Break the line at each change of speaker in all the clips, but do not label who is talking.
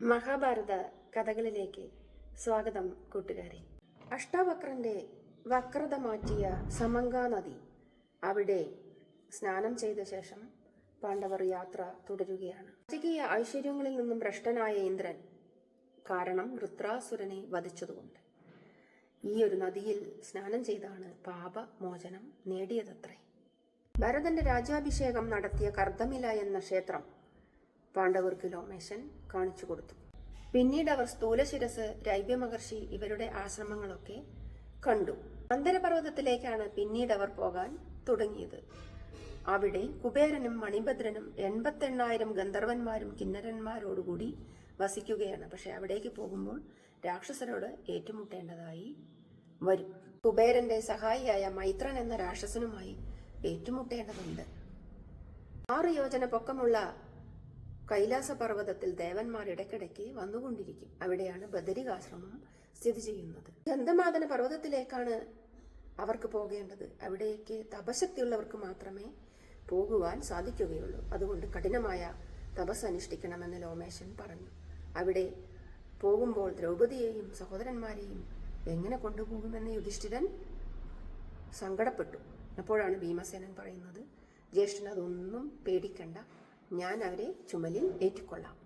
മഹാഭാരത കഥകളിലേക്ക് സ്വാഗതം കൂട്ടുകാരെ. അഷ്ടാവക്രന്റെ വക്രത മാറ്റിയ സമങ്ക നദി അവിടെ സ്നാനം ചെയ്ത ശേഷം പാണ്ഡവർ യാത്ര തുടരുകയാണ്. രാജകീയ ഐശ്വര്യങ്ങളിൽ നിന്നും ഭ്രഷ്ടനായ ഇന്ദ്രൻ കാരണം വൃത്രാസുരനെ വധിച്ചതുകൊണ്ട്. ഈ ഒരു നദിയിൽ സ്നാനം ചെയ്താണ് പാപമോചനം നേടിയതത്രേ. ഭരതന്റെ രാജ്യാഭിഷേകം നടത്തിയ കർദമില എന്ന ക്ഷേത്രം പാണ്ഡവർക്ക് ലോമേശൻ കാണിച്ചു കൊടുത്തു. പിന്നീട് അവർ സ്ഥൂലശിരസ് രൈവ്യമഹർഷി ഇവരുടെ ആശ്രമങ്ങളൊക്കെ കണ്ടു. അന്തരപർവതത്തിലേക്കാണ് പിന്നീട് അവർ പോകാൻ തുടങ്ങിയത്. അവിടെ കുബേരനും മണിഭദ്രനും എൺപത്തെണ്ണായിരം ഗന്ധർവന്മാരും കിന്നരന്മാരോടുകൂടി വസിക്കുകയാണ്. പക്ഷെ അവിടേക്ക് പോകുമ്പോൾ രാക്ഷസരോട് ഏറ്റുമുട്ടേണ്ടതായി വരും. കുബേരന്റെ സഹായിയായ മൈത്രൻ എന്ന രാക്ഷസനുമായി ഏറ്റുമുട്ടേണ്ടതുണ്ട്. ആറ് യോജന പൊക്കമുള്ള കൈലാസ പർവതത്തിൽ ദേവന്മാർ ഇടയ്ക്കിടയ്ക്ക് വന്നുകൊണ്ടിരിക്കും. അവിടെയാണ് ബദരികാശ്രമം സ്ഥിതി ചെയ്യുന്നത്. ഗന്ധമാദന പർവതത്തിലേക്കാണ് അവർക്ക് പോകേണ്ടത്. അവിടേക്ക് തപശക്തിയുള്ളവർക്ക് മാത്രമേ പോകുവാൻ സാധിക്കുകയുള്ളൂ. അതുകൊണ്ട് കഠിനമായ തപസ് അനുഷ്ഠിക്കണമെന്ന് ലോമേശൻ പറഞ്ഞു. അവിടെ പോകുമ്പോൾ ദ്രൗപതിയെയും സഹോദരന്മാരെയും എങ്ങനെ കൊണ്ടുപോകുമെന്ന് യുധിഷ്ഠിരൻ സങ്കടപ്പെട്ടു. അപ്പോഴാണ് ഭീമസേനൻ പറയുന്നത് ജ്യേഷ്ഠൻ അതൊന്നും പേടിക്കണ്ട. ഞാൻ അവരെ ചുമലിൽ ഏറ്റിക്കൊള്ളാം.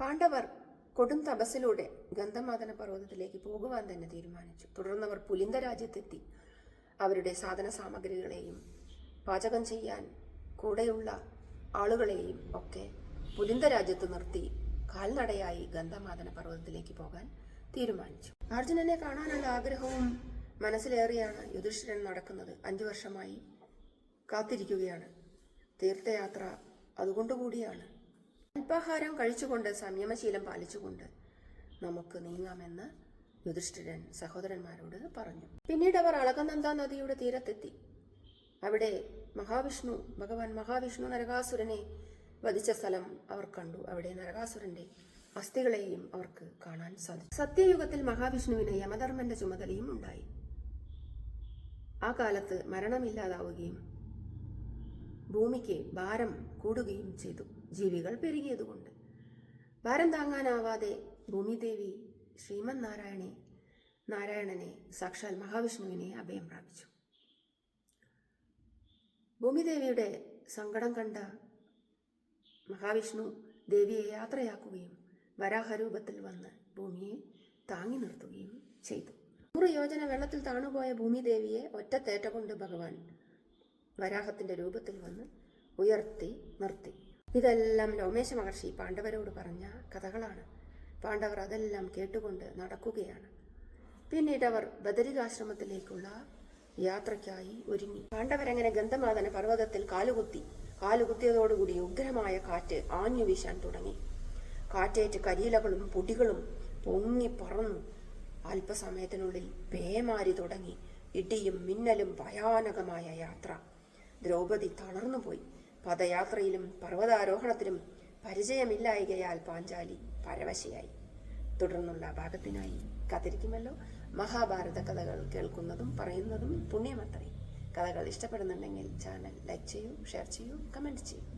പാണ്ഡവർ കൊടും തപസ്സിലൂടെ ഗന്ധമാതന പർവതത്തിലേക്ക് പോകുവാൻ തന്നെ തീരുമാനിച്ചു. തുടർന്നവർ പുലിന്ത രാജ്യത്തെത്തി. അവരുടെ സാധന സാമഗ്രികളെയും പാചകം ചെയ്യാൻ കൂടെയുള്ള ആളുകളെയും ഒക്കെ പുലിന്ത രാജ്യത്ത് നിർത്തി കാൽനടയായി ഗന്ധമാതന പർവതത്തിലേക്ക് പോകാൻ തീരുമാനിച്ചു. അർജുനനെ കാണാനുള്ള ആഗ്രഹവും മനസ്സിലേറിയാണ് യുധിഷ്ഠിരൻ നടക്കുന്നത്. അഞ്ചു വർഷമായി കാത്തിരിക്കുകയാണ്. തീർത്ഥയാത്ര അതുകൊണ്ടുകൂടിയാണ് അല്പാഹാരം കഴിച്ചുകൊണ്ട് സംയമശീലം പാലിച്ചുകൊണ്ട് നമുക്ക് നീങ്ങാമെന്ന് യുധിഷ്ഠിരൻ സഹോദരന്മാരോട് പറഞ്ഞു. പിന്നീട് അവർ അളകനന്ദ നദിയുടെ തീരത്തെത്തി. അവിടെ മഹാവിഷ്ണു ഭഗവാൻ മഹാവിഷ്ണു നരകാസുരനെ വധിച്ച സ്ഥലം അവർ കണ്ടു. അവിടെ നരകാസുരന്റെ അസ്ഥികളെയും അവർക്ക് കാണാൻ സാധിച്ചു. സത്യയുഗത്തിൽ മഹാവിഷ്ണുവിന് യമധർമ്മന്റെ ചുമതലയും ഉണ്ടായി. ആ കാലത്ത് മരണമില്ലാതാവുകയും ഭൂമിക്ക് ഭാരം കൂടുകയും ചെയ്തു. ജീവികൾ പെരുകിയതുകൊണ്ട്. ഭാരം താങ്ങാനാവാതെ ഭൂമിദേവി ശ്രീമൻ നാരായണെ നാരായണനെ സാക്ഷാൽ മഹാവിഷ്ണുവിനെ അഭയം പ്രാപിച്ചു. ഭൂമിദേവിയുടെ സങ്കടം കണ്ട മഹാവിഷ്ണു ദേവിയെ യാത്രയാക്കുകയും വരാഹരൂപത്തിൽ വന്ന് ഭൂമിയെ താങ്ങി നിർത്തുകയും ചെയ്തു. നൂറ് യോജന വെള്ളത്തിൽ താണുപോയ ഭൂമിദേവിയെ ഒറ്റത്തേറ്റ കൊണ്ട് ഭഗവാൻ വരാഹത്തിന്റെ രൂപത്തിൽ വന്ന് ഉയർത്തി നിർത്തി. ഇതെല്ലാം ലോമേശ മഹർഷി പാണ്ഡവരോട് പറഞ്ഞ കഥകളാണ്. പാണ്ഡവർ അതെല്ലാം കേട്ടുകൊണ്ട് നടക്കുകയാണ്. പിന്നീട് അവർ ബദരികാശ്രമത്തിലേക്കുള്ള യാത്രയ്ക്കായി ഒരുങ്ങി. പാണ്ഡവരങ്ങനെ ഗന്ധമാതന പർവതത്തിൽ കാലുകുത്തി കാലുകുത്തിയതോടുകൂടി ഉഗ്രമായ കാറ്റ് ആഞ്ഞു വീശാൻ തുടങ്ങി. കാറ്റേറ്റ് കരിയിലകളും പൊടികളും പൊങ്ങി പറന്നു. അല്പസമയത്തിനുള്ളിൽ പേമാരി തുടങ്ങി. ഇടിയും മിന്നലും ഭയാനകമായ യാത്ര. ദ്രൗപദി തളർന്നുപോയി പദയാത്രയിലും പർവതാരോഹണത്തിലും പരിചയമില്ലായികയാൽ പാഞ്ചാലി പരവശയായി. തുടർന്നുള്ള ഭാഗത്തിനായി കാത്തിരിക്കുമല്ലോ. മഹാഭാരത കഥകൾ കേൾക്കുന്നതും പറയുന്നതും പുണ്യമത്രേ. കഥകൾ ഇഷ്ടപ്പെടുന്നുണ്ടെങ്കിൽ ചാനൽ ലൈക്ക് ചെയ്യൂ ഷെയർ ചെയ്യൂ കമന്റ് ചെയ്യൂ.